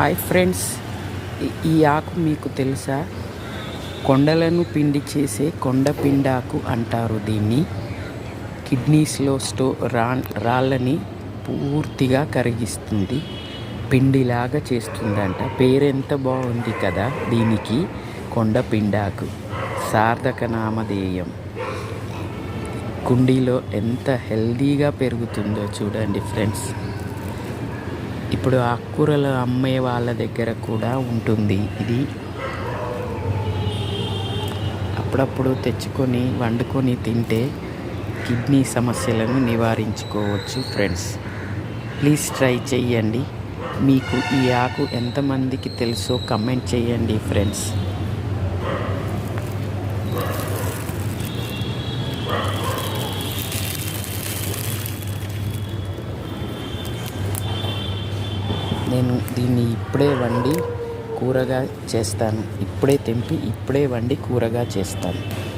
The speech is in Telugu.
హాయ్ ఫ్రెండ్స్ ఈ- ఆకు మీకు తెలుసా? కొండలను పిండి చేసే కొండ పిండాకు అంటారు దీన్ని. కిడ్నీస్లో స్టో రా రాళ్ళని పూర్తిగా కరిగిస్తుంది. పిండిలాగా చేస్తుందంట. పేరెంత బాగుంది కదా దీనికి కొండ పిండాకు. సార్థక నామధేయం కుండీలో ఎంత హెల్దీగా పెరుగుతుందో చూడండి ఫ్రెండ్స్ ఇప్పుడు ఆకుకూరలు అమ్మే వాళ్ళ దగ్గర కూడా ఉంటుంది. ఇది అప్పుడప్పుడు తెచ్చుకొని వండుకొని తింటే కిడ్నీ సమస్యలను నివారించుకోవచ్చు ఫ్రెండ్స్. ప్లీజ్ ట్రై చేయండి మీకు ఈ ఆకు ఎంతమందికి తెలుసో కమెంట్ చేయండి ఫ్రెండ్స్. నేను దీన్ని ఇప్పుడే వండి కూరగా చేస్తాను. ఇప్పుడే తెంపి ఇప్పుడే వండి కూరగా చేస్తాను.